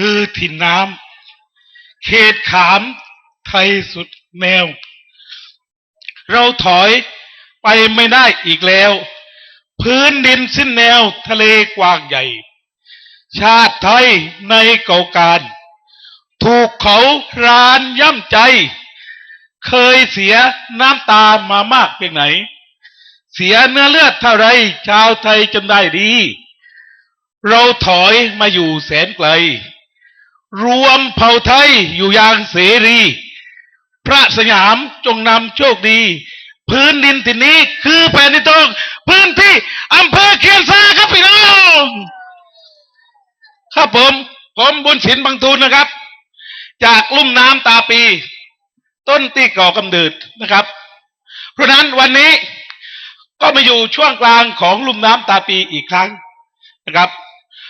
คือถิ่นน้ำเขตขามไทยสุดแนว เราถอยไปไม่ได้อีกแล้ว พื้นดินสิ้นแนวทะเลกว้างใหญ่ ชาติไทยในเก่าการ ถูกเขารานย่ำใจ เคยเสียน้ำตามามากเพียงไหน เสียเนื้อเลือดเท่าไรชาวไทยจำได้ดี เราถอยมาอยู่แสนไกล รวมเผ่าไทยอยู่อย่างเสรี พระสยามจงนำโชคดี พื้นดินที่นี้คือแผ่นดินทองพื้นที่อำเภอเคียนซาครับพี่น้องครับผมผมบุญศิลป์บางทูลนะครับ จากลุ่มน้ำตาปี ต้นที่ก่อกำเนิดนะครับ เพราะนั้นวันนี้ก็มาอยู่ช่วงกลางของลุ่มน้ำตาปีอีกครั้งนะครับ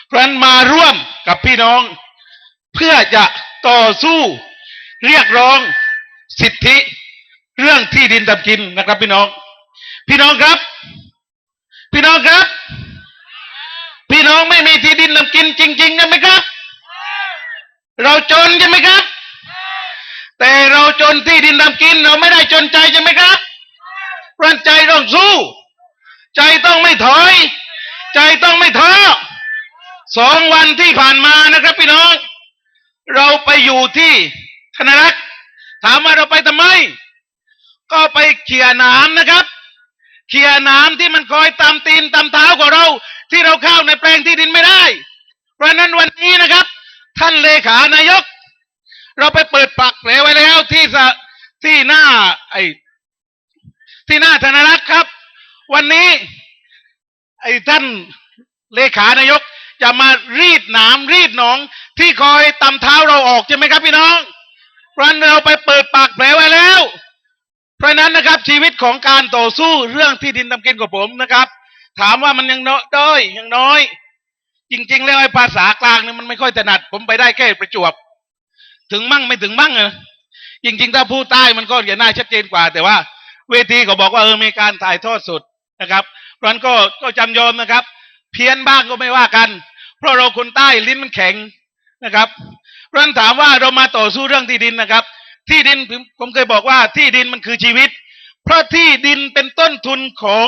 เพราะนั้นมาร่วมกับพี่น้อง เพื่อจะต่อสู้เรียกร้องสิทธิ เรื่องที่ดินทำกินนะครับ พี่น้อง พี่น้องครับ พี่น้องครับ พี่น้องไม่มีที่ดินทำกินจริงๆใช่ไหมครับ เราจนใช่ไหมครับ แต่เราจนที่ดินทำกินเราไม่ได้จนใจใช่ไหมครับรันใจต้องสู้ ใจต้องไม่ถอย ใจต้องไม่ท้อสองวันที่ผ่านมานะครับ พี่น้อง เราไปอยู่ที่ธนรักษ์ถามว่าเราไปทำไม ก็ไปเขี่ยน้ำนะครับ เขี่ยน้ำที่มันคอยตามตีนตามเท้าของเรา ที่เราเข้าในแปลงที่ดินไม่ได้ เพราะนั้นวันนี้นะครับ ท่านเลขานายก เราไปเปิดปักแผลไว้แล้วที่สะที่หน้าไอ้ที่หน้าธนรักษ์ครับ วันนี้ไอ้ท่านเลขานายกจะมารีดนามรีดหนอง ที่คอยตำเท้าเราออกใช่ไหมครับพี่น้อง เพราะนั้นเราไปเปิดปากแผลไว้แล้ว เพราะนั้นนะครับชีวิตของการต่อสู้เรื่องที่ดินทำกินของผมนะครับ ถามว่ามันยังน้อยด้อยยังน้อย จริง ๆ แล้วไอ้ภาษากลางเนี่ยมันไม่ค่อยถนัด ผมไปได้แค่ประจวบ ถึงมั่งไม่ถึงมั่งอะจริง ๆ ถ้าพูดใต้มันก็จะน่าชัดเจนกว่า แต่ว่า เวทีก็บอกว่าเออมีการถ่ายทอดสดนะครับเพราะฉะนั้นก็ก็จำยอมนะครับ เพี้ยนบ้างก็ไม่ว่ากัน เพราะเราคนใต้ลิ้นมันแข็ง นะครับเพราะนั้นถามว่าเรามาต่อสู้เรื่องที่ดินนะครับ ที่ดินผมเคยบอกว่าที่ดินมันคือชีวิต เพราะที่ดินเป็นต้นทุนของ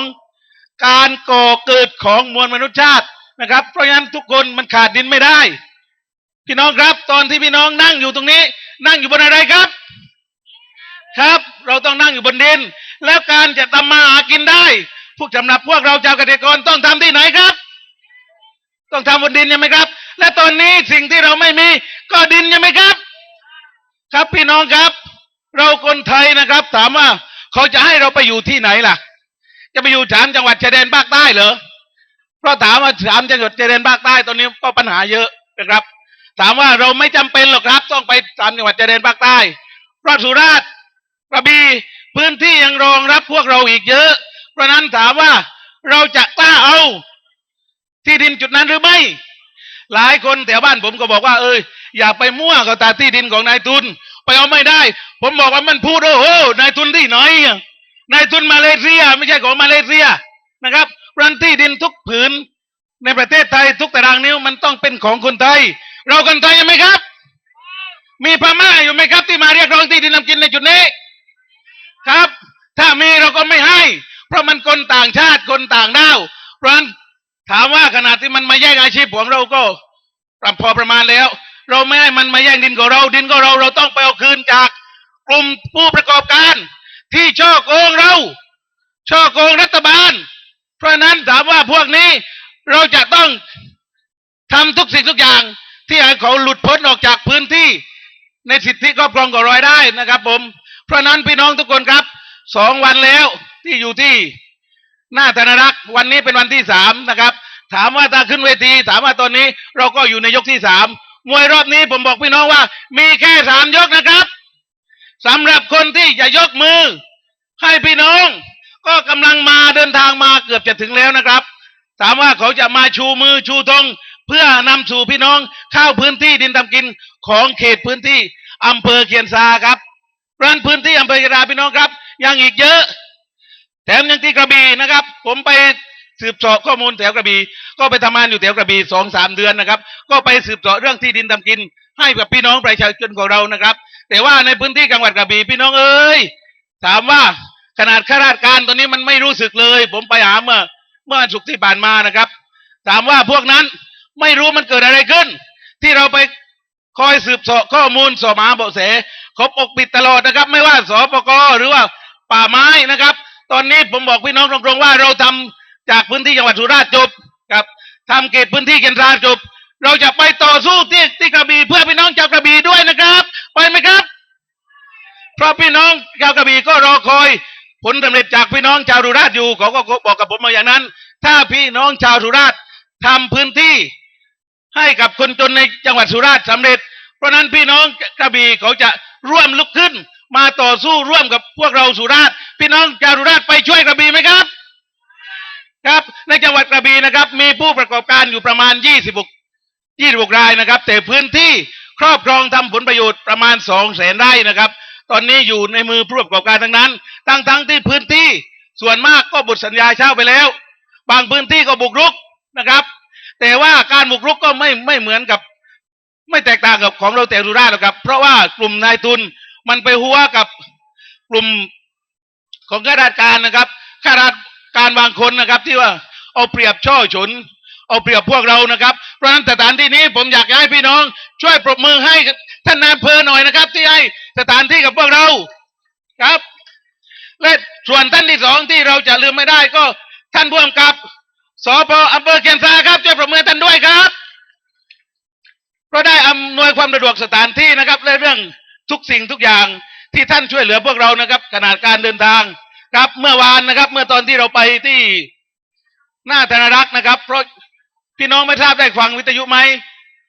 การก่อเกิดของมวลมนุษยชาตินะครับ เพราะฉะนั้นทุกคนมันขาดดินไม่ได้ พี่น้องครับ ตอนที่พี่น้องนั่งอยู่ตรงนี้ นั่งอยู่บนอะไรครับ ครับ เราต้องนั่งอยู่บนดิน แล้วการจะทำมาหากินได้ พวกสำหรับพวกเราชาวเกษตรกรต้องทำที่ไหนครับ ต้องทำบนดินใช่ไหมครับ และตอนนี้สิ่งที่เราไม่มี ก็ดินใช่ไหมครับ ครับพี่น้องครับ เราคนไทยนะครับ ถามว่าเขาจะให้เราไปอยู่ที่ไหนล่ะ จะไปอยู่สามจังหวัดชายแดนภาคใต้เหรอเพราะถามว่าสามจังหวัดชายแดนภาคใต้ตอนนี้ก็ปัญหาเยอะนะครับ ถามว่าเราไม่จำเป็นหรอกครับ ต้องไปสามจังหวัดชายแดนภาคใต้เพราะสุราษฎร์กระบี่พื้นที่ยังรองรับพวกเราอีกเยอะ เพราะนั้นถามว่าเราจะกล้าเอา ที่ดินจุดนั้นหรือไม่ หลายคนแถวบ้านผมก็บอกว่าเอ้ยอย่าไปมั่วกับตาที่ดินของนายทุน ไปเอาไม่ได้ ผมบอกว่ามันพูดโอ้โหนายทุนที่ไหนนายทุนมาเลเซีย ไม่ใช่ของมาเลเซียนะครับรันที่ดินทุกผืน ในประเทศไทยทุกตารางนิ้วมันต้องเป็นของคนไทย เราคนไทยยังไหมครับ มีพม่าอยู่ไหมครับ ที่มาเรียกร้องที่ดินทำกินในจุดนี้ครับ ถ้ามีเราก็ไม่ให้ เพราะมันคนต่างชาติคนต่างด้าวเพราะนั้น ถามว่าขนาดที่มันมาแย่งอาชีพของเราก็ปรับพอประมาณแล้ว เราไม่ให้มันมาแย่งดินของเราดินของเราเราต้องไปเอาคืนจากกลุ่มผู้ประกอบการ ที่ช่อโกงเราช่อโกงรัฐบาล เพราะฉะนั้นถามว่าพวกนี้เราจะต้องทำทุกสิ่งทุกอย่างที่ให้เขาหลุดพ้นออกจากพื้นที่ ในสิทธิครอบครองขอราให้ได้นะครับ ผม เพราะฉะนั้นพี่น้องทุกคนครับสองวันแล้วที่อยู่ที่ หน้าธนรักษ์วันนี้เป็นวันที่สามนะครับ ถามว่าถ้าขึ้นเวที ถามว่าตอนนี้เราก็อยู่ในยกที่สามมวยรอบนี้ผมบอกพี่น้องว่า มีแค่สามยกนะครับสำหรับคนที่จะยกมือ ให้พี่น้อง ก็กำลังมาเดินทางมาเกือบจะถึงแล้วนะครับ ถามว่าเขาจะมาชูมือชูธงเพื่อนำสู่พี่น้องเข้าพื้นที่ดินทำกินของเขตพื้นที่อำเภอเคียนซาครับรันพื้นที่อำเภอเคียนซาพี่น้องครับ ยังอีกเยอะ ถมยังที่กระบี่นะครับ ผมไปสืบสาะข้อมูลแถวกระบี่ก็ไปทำงานอยู่แถวกระบี่สองสามเดือนนะครับ ก็ไปสืบสาะเรื่องที่ดินทำกิน ให้กับพี่น้องประชาชนของเรานะครับ แต่ว่าในพื้นที่จังหวัดกระบี่พี่น้องเอ้ยถามว่าขนาดข้าราชการตอนนี้มันไม่รู้สึกเลย ผมไปหาเมื่อ เมื่อวันศุกร์ที่ผ่านมานะครับ ถามว่าพวกนั้นไม่รู้มันเกิดอะไรขึ้น ที่เราไปคอยสืบสาะข้อมูลสอบหาเบาะแสเขาปกปิดตลอดนะครับ ไม่ว่าสปกหรือว่าป่าไม้นะครับ ตอนนี้ผมบอกพี่น้องตรงๆว่าเราทำจากพื้นที่จังหวัดสุราษฎร์จบครับทำเขตพื้นที่เกณฑ์ราจบ เราจะไปต่อสู้ที่ที่กระบี่เพื่อพี่น้องชาวกระบี่ด้วยนะครับไปไหมครับ เพราะพี่น้องชาวกระบี่ก็รอคอย ผลสำเร็จจากพี่น้องชาวสุราษฎร์อยู่เขาก็บอกกับผมมาอย่างนั้น ถ้าพี่น้องชาวสุราษฎร์ทำพื้นที่ให้กับคนจนในจังหวัดสุราษฎร์สำเร็จ เพราะนั้นพี่น้องกระบี่เขาจะร่วมลุกขึ้น มาต่อสู้ร่วมกับพวกเราสุราษฎร์พี่น้องชาวสุราษฎร์ไปช่วยกระบี่ไหมครับ ครับในจังหวัดกระบี่นะครับ มีผู้ประกอบการอยู่ประมาณ 26 26รายนะครับ แต่พื้นที่ครอบครองทำผลประโยชน์ประมาณ2แสนไร่นะครับ ตอนนี้อยู่ในมือผู้ประกอบการทั้งนั้นทั้งทั้งที่พื้นที่ส่วนมากก็บุตรสัญญาเช่าไปแล้ว บางพื้นที่ก็บุกรุกนะครับ แต่ว่าการบุกรุกก็ไม่ไม่เหมือนกับ ไม่แตกต่างกับของเราแต่สุราษฎร์หรอกครับ เพราะว่ากลุ่มนายทุน มันไปหัวกับกลุ่มของข้าราชการนะครับข้าราชการบางคนนะครับที่ว่าเอาเปรียบช่อฉนเอาเปรียบพวกเรานะครับ เพราะฉะนั้นสถานที่นี้ผมอยากให้พี่น้อง ช่วยปรบมือให้ท่านนายอำเภอหน่อยนะครับ ที่ให้สถานที่กับพวกเราครับ และส่วนท่านที่สองที่เราจะลืมไม่ได้ก็ท่านผู้กำกับสพอำเภอเกียนซาครับช่วยปรบมือท่านด้วยครับ เพราะได้อำนวยความสะดวกสถานที่นะครับและเรื่อง ทุกสิ่งทุกอย่างที่ท่านช่วยเหลือพวกเรานะครับ ขนาดการเดินทางครับ เมื่อวานนะครับ เมื่อตอนที่เราไปที่หน้าธนรักษ์นะครับ เพราะพี่น้องไม่ทราบได้ฟังวิทยุไหม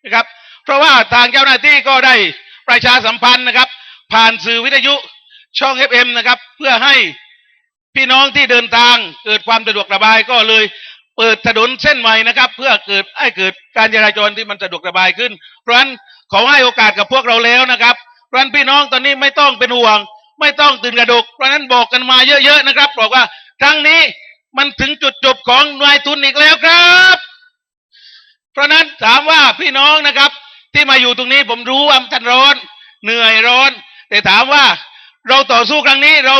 นะครับ เพราะว่าทางเจ้าหน้าที่ก็ได้ประชาสัมพันธ์นะครับ ผ่านสื่อวิทยุช่อง FM นะครับ เพื่อให้พี่น้องที่เดินทางเกิดความสะดวกสบายก็เลยเปิดถนนเส้นใหม่นะครับ เพื่อเกิดให้เกิดการจราจรที่มันสะดวกสบายขึ้น เพราะฉะนั้นขอให้โอกาสกับพวกเราแล้วนะครับ เพราะนั้นพี่น้องตอนนี้ไม่ต้องเป็นห่วง ไม่ต้องตื่นกระดกเพราะนั้นบอกกันมาเยอะๆนะครับ บอกว่าครั้งนี้มันถึงจุดจบของนายทุนอีกแล้วครับ เพราะฉะนั้นถามว่าพี่น้องนะครับ ที่มาอยู่ตรงนี้ผมรู้ว่าท่านร้อน เหนื่อยร้อน แต่ถามว่าเราต่อสู้ครั้งนี้เรา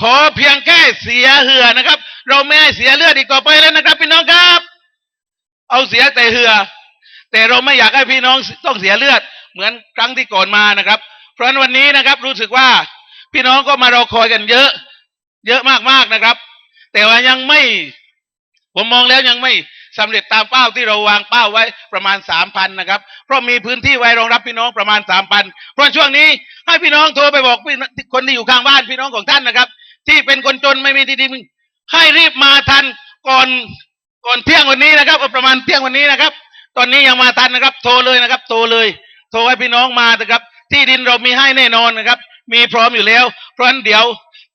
ขอเพียงแค่เสียเหือนะครับ เราไม่ให้เสียเลือดอีกต่อไปแล้วนะครับ พี่น้องครับ เอาเสียแต่เหือ แต่เราไม่อยากให้พี่น้องต้องเสียเลือด เหมือนครั้งที่ก่อนมานะครับ เพราะฉะนั้นวันนี้นะครับ รู้สึกว่าพี่น้องก็มารอคอยกันเยอะ เยอะมากๆนะครับ แต่ว่ายังไม่ ผมมองแล้วยังไม่สำเร็จตามเป้าที่เราวางเป้าไว้ประมาณสามพันนะครับ เพราะมีพื้นที่ไว้รองรับพี่น้องประมาณสามพันเพราะช่วงนี้ให้พี่น้องโทรไปบอกพี่คนที่อยู่ข้างบ้านพี่น้องของท่านนะครับ ที่เป็นคนจนไม่มีที่ดินให้รีบมาทันก่อนก่อนเที่ยงวันนี้นะครับประมาณเที่ยงวันนี้นะครับ ตอนนี้ยังมาทันนะครับ โทรเลยนะครับ โทรเลย โทรให้พี่น้องมานะครับ ที่ดินเรามีให้แน่นอนนะครับ มีพร้อมอยู่แล้ว เพราะฉะนั้นเดี๋ยว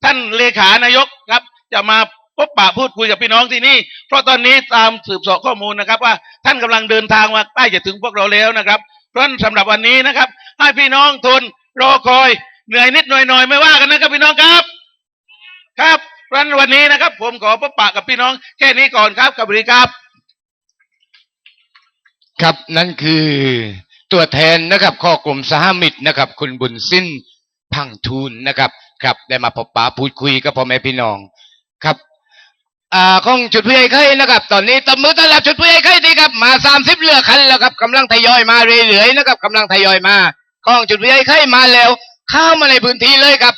ท่านเลขานายกครับ จะมาพบปะพูดคุยกับพี่น้องที่นี่ เพราะตอนนี้ตามสืบสอบข้อมูลนะครับ ว่าท่านกำลังเดินทางมาใกล้จะถึงพวกเราแล้วนะครับ เพราะฉะนั้นสำหรับวันนี้นะครับ ให้พี่น้องทนรอคอยเหนื่อยนิดหน่อยหน่อยไม่ว่ากันนะครับพี่น้องครับ ครับเพราะฉะนั้นวันนี้นะครับ ผมขอพบปะกับพี่น้องแค่นี้ก่อนครับกับสวัสดีครับ ครับนั่นคือ ตัวแทนนะครับข้อกลุ่มสหมิตรนะครับ คุณบุญสิ้นพังทูลนะครับครับได้มาพบปะพูดคุยกับพ่อแม่พี่น้องครับอ่าของจุดผู้ใหญ่ไข่นะครับ ตอนนี้ตบมือต้อนรับจุดผู้ใหญ่ไข่ดีครับ มาสามสิบเรือคันแล้วครับกำลังทยอยมาเรื่อยๆนะครับกำลังทยอยมาของจุดผู้ใหญ่ไข่มาแล้ว เข้ามาในพื้นที่เลยครับ